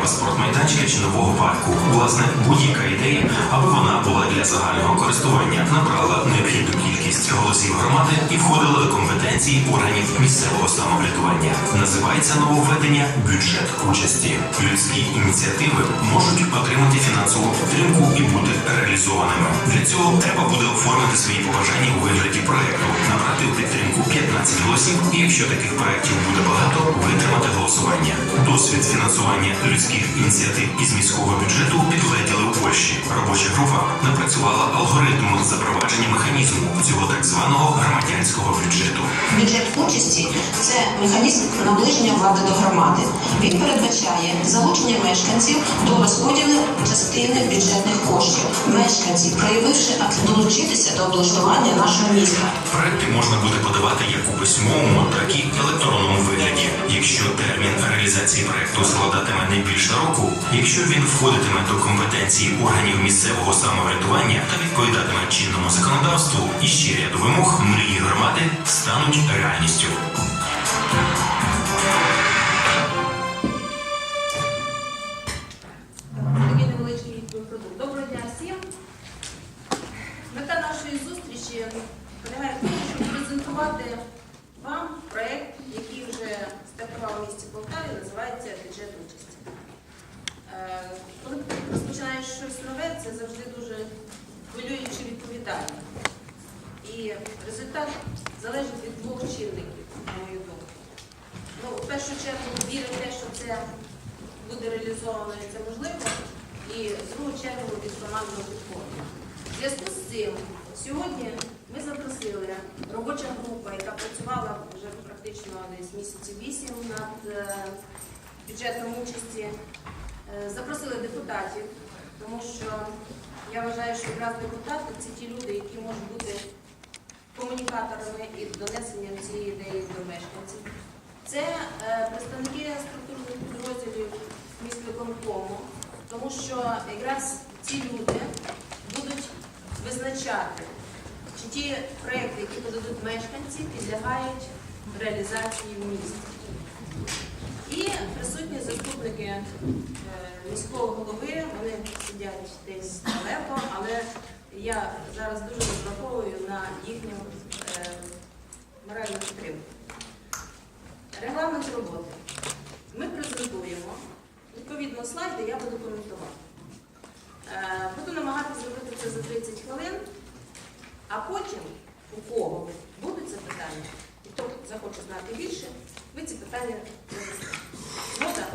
потреба спортмайданчика чи нового парку. Власне, будь-яка ідея, аби вона була для загального користування, набрала необхідну кількість голосів громади і входила до компетенції органів місцевого самоврядування. Називається нововведення бюджет участі. Людські ініціативи можуть отримати фінансову підтримку і бути реалізованими. Для цього треба буде оформити свої побажання у вигляді проекту, голосів, і якщо таких проектів буде багато, витримати голосування. Досвід фінансування людських ініціатив із міського бюджету підлетіли у Польщі. Робоча група напрацювала алгоритм запровадження механізму цього так званого громадянського бюджету. Бюджет участі це механізм наближення влади до громади. Він передбачає залучення мешканців до розподілу частини бюджетних коштів. Мешканці, проявивши акт долучитися до облаштування нашого міста. Проекти можна буде подавати як у письмовому, так і електронному вигляді. Якщо термін реалізації проекту складатиме не більше року, якщо він входитиме до компетенції органів місцевого самоврядування та відповідатиме чинному законодавству, і ще ряду вимог мрії громади стануть реальністю. Доброго дня всім. Мета нашої зустрічі полягає в тому, щоб презентувати вам проєкт, який вже стартував у місті Полтаві, називається бюджет участі. Е, Коли розпочинаєш щось нове, це завжди дуже хвилююче відповідально. І результат залежить від двох чинників, на мою думку. Ну, в першу чергу, віри в те, що це буде реалізовано і це можливо, і в другу чергу від командного підходу. Зв'язку з цим сьогодні ми запросили робоча група, яка працювала вже практично десь місяців вісім над е, бюджетом участі. Е, Запросили депутатів, тому що я вважаю, що якраз депутати це ті люди, які можуть бути комунікаторами і донесенням цієї ідеї до мешканців. Це е, представники структурних підрозділів міськвиконкому, тому що якраз ці люди визначати, чи ті проекти, які подадуть мешканці, підлягають реалізації в місті. І присутні заступники е, міського голови, вони сидять десь далеко, але я зараз дуже розраховую на їхню е, моральну підтримку. Регламент роботи. Ми презентуємо. Відповідно, слайди я буду коментувати. Е, Буду намагатися зробити хочу знати більше, ви ці питання не Можна?